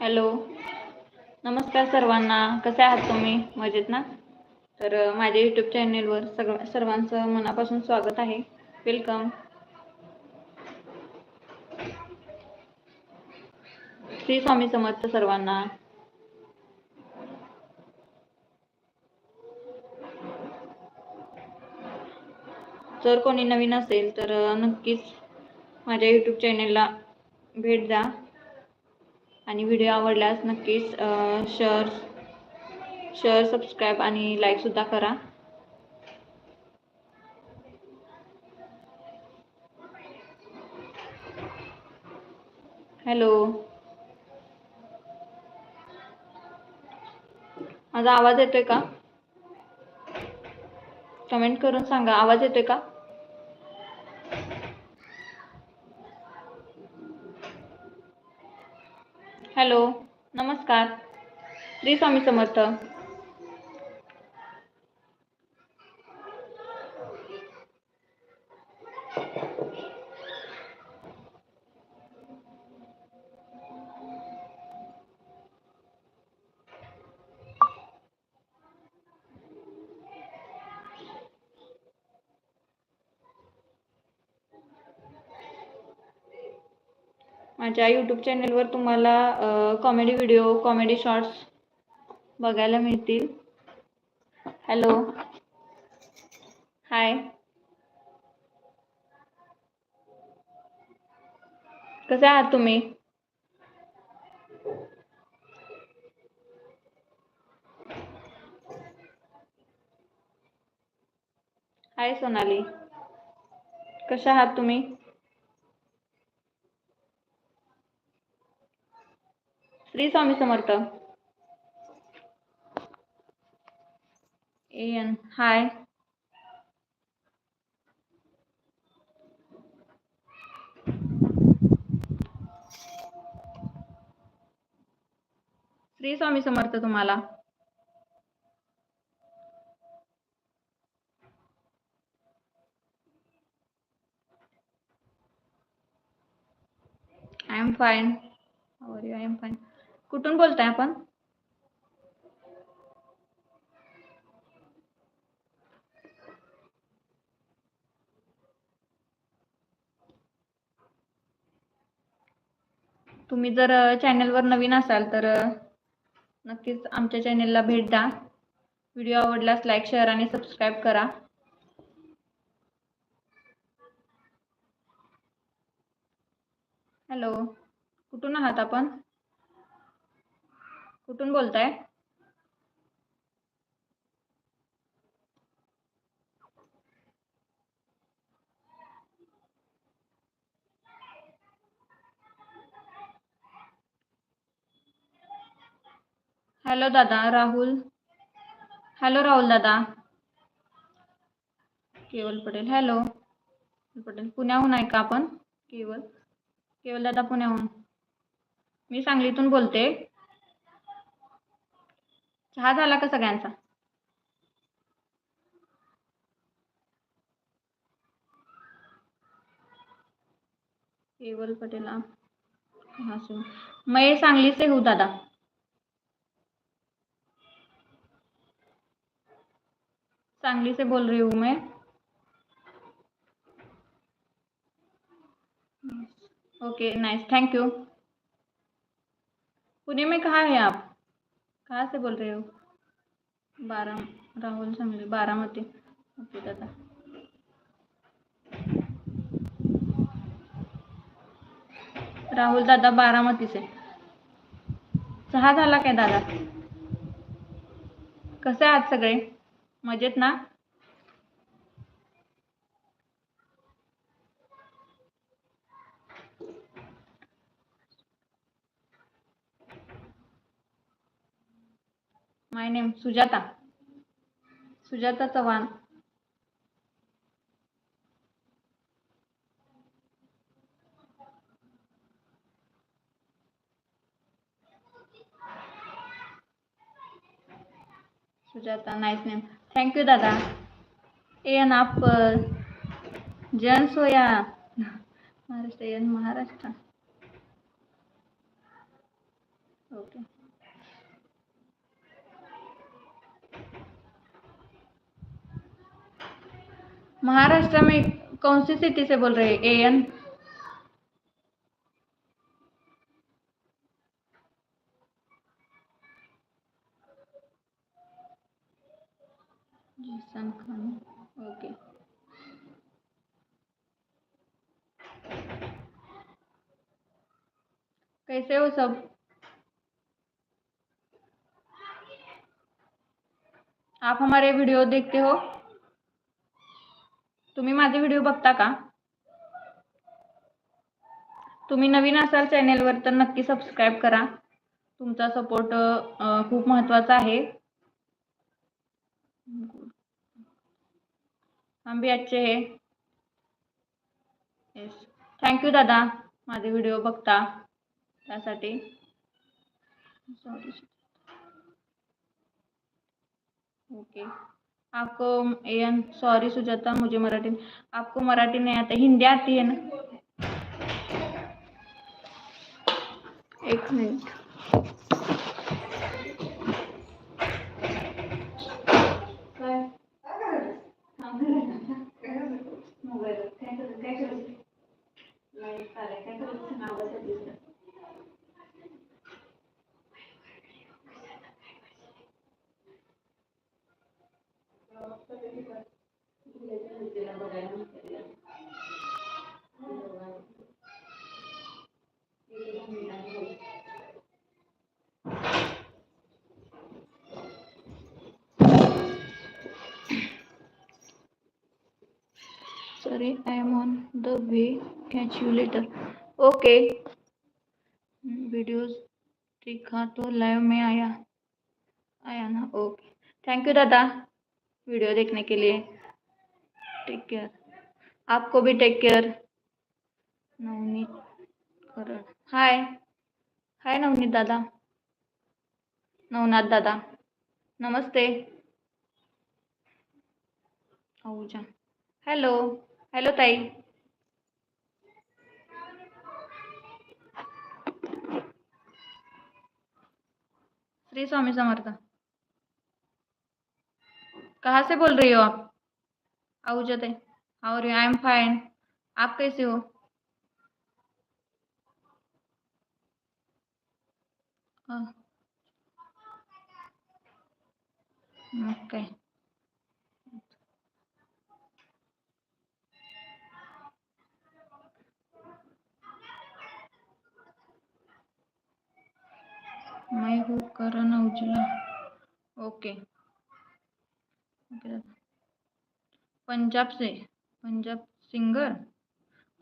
Hello. नमस्कार सर्वांना. कसे आहात तुम्ही? मजेत ना? तर माझ्या यूट्यूब चॅनेलवर सगळ सर्वांचं मनापासून स्वागत आहे. वेलकम श्री स्वामी समर्थ सर्वांना. जर कोणी नवीन असेल तर नक्कीच माझ्या यूट्यूब चॅनेलला भेट द्या. आणि व्हिडिओ आवडल्यास नक्कीच शेअर शेअर सबस्क्राईब आणि लाईकसुद्धा करा. हॅलो माझा आवाज येतोय का? कमेंट करून सांगा. आवाज येतोय का? हॅलो नमस्कार. श्री स्वामी समर्थ. माझ्या यूट्यूब चॅनेलवर तुम्हाला कॉमेडी व्हिडिओ कॉमेडी शॉर्ट्स बघायला मिळतील. हॅलो हाय कसे आहात तुम्ही? हाय सोनाली. कशा आहात तुम्ही? श्री स्वामी समर्थ एन हाय श्री स्वामी समर्थ तुम्हाला. I am fine you I am fine कुठून बोलताय आपण? तुम्ही जर चॅनलवर नवीन असाल तर नक्कीच आमच्या चॅनेलला भेट द्या. व्हिडिओ आवडल्यास लाईक शेअर आणि सबस्क्राईब करा. हॅलो कुठून आहात आपण? कुठून बोलताय? हॅलो दादा. राहुल. हॅलो राहुल दादा. केवल पटेल. हॅलो पटेल. पुण्याहून आहे का आपण? केवल. केवल दादा पुण्याहून. मी सांगलीतून बोलते. चहा झाला का सगळ्यांचा? केवल पटेल आप कहाँ से. हो? मैं सांगली से हूँ दादा. सांगली से बोल रही हूँ मैं. Okay nice thank you Pune में कहाँ है आप? कहाँ से बोल रहे हो बारा राहुल सांगली बारामती. ओके दादा राहुल दादा बारामतीचे. चहा झाला काय दादा? कसे आहात सगळे? मजेत ना? My name Sujata. Sujata Chavan. Sujata nice name thank you you दादा. एन आप जन सोया. महाराष्ट्र एन महाराष्ट्र. ओके महाराष्ट्र में कौन सी सिटी से बोल रहे ए एन खान ओके कैसे हो सब? आप हमारे वीडियो देखते हो? तुम्ही माझे व्हिडिओ बघता का? तुम्ही नवीन असाल चॅनेलवर तर नक्की सबस्क्राईब करा. तुमचा सपोर्ट खूप महत्त्वाचा आहे. आंबियाचे हे. अच्छे येस थँक्यू दादा. माझे व्हिडिओ बघता. त्यासाठी. सॉरी ओके आपको एन सॉरी सुजाता, मुझे मराठी आपको मराठी नहीं आता, हिंदी आती है ना? एक minute. Sorry, I am on the way. Catch you later. Okay. Videos दिखा तो लाइव में आया। आया ना? ओके थैंक यू दादा। वीडियो देखने के लिए। टेक केयर आपको भी take care Navneet hi hi Navneet दादा। नवनाथ दादा। नमस्ते। आहूजा हॅलो हॅलो ताई श्री स्वामी समर्थ। कहाँ से बोल रही हो आप? आहूजा ताई और आई एम फाइन आप कैसे हो? ओके मैं हूँ करण उजला। ओके पंजाब से, पंजाब सिंगर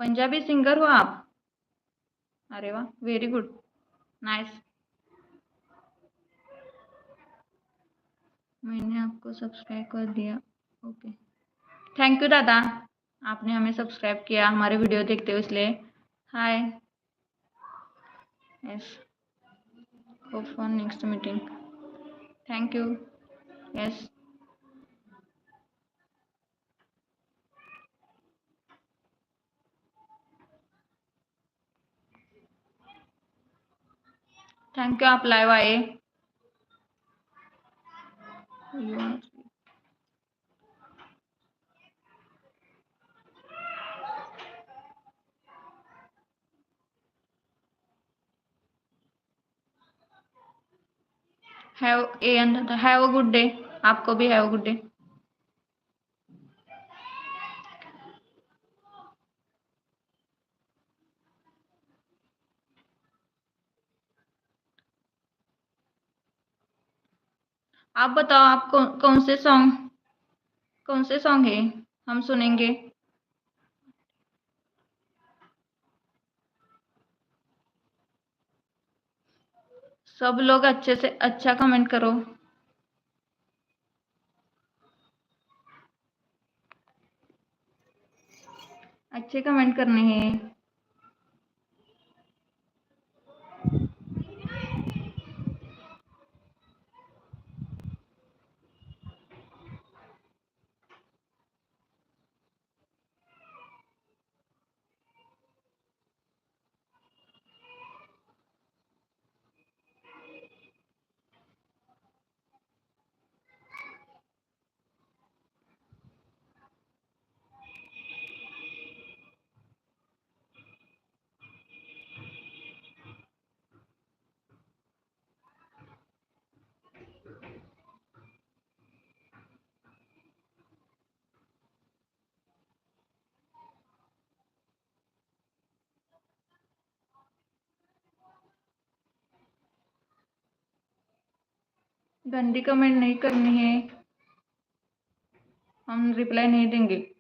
पंजाबी सिंगर हो आप? अरे वाह वेरी गुड नाइस मैंने आपको सब्सक्राइब कर दिया। ओके थैंक यू दादा। आपने हमें सब्सक्राइब किया हमारे वीडियो देखते हो इसलिए। Hi yes hope for next meeting thank you yes thank you आप लाईव्ह आहे You are- have a and have a good day. आपको भी हैव अ गुड डे। आप बताओ, आप कौन कौन से सॉन्ग कौन से सॉन्ग है? हम सुनेंगे। सब लोग अच्छे से अच्छा कमेंट करो। अच्छे कमेंट करने हैं। गंदी कमेंट नहीं करनी है। हम रिप्लाई नहीं देंगे।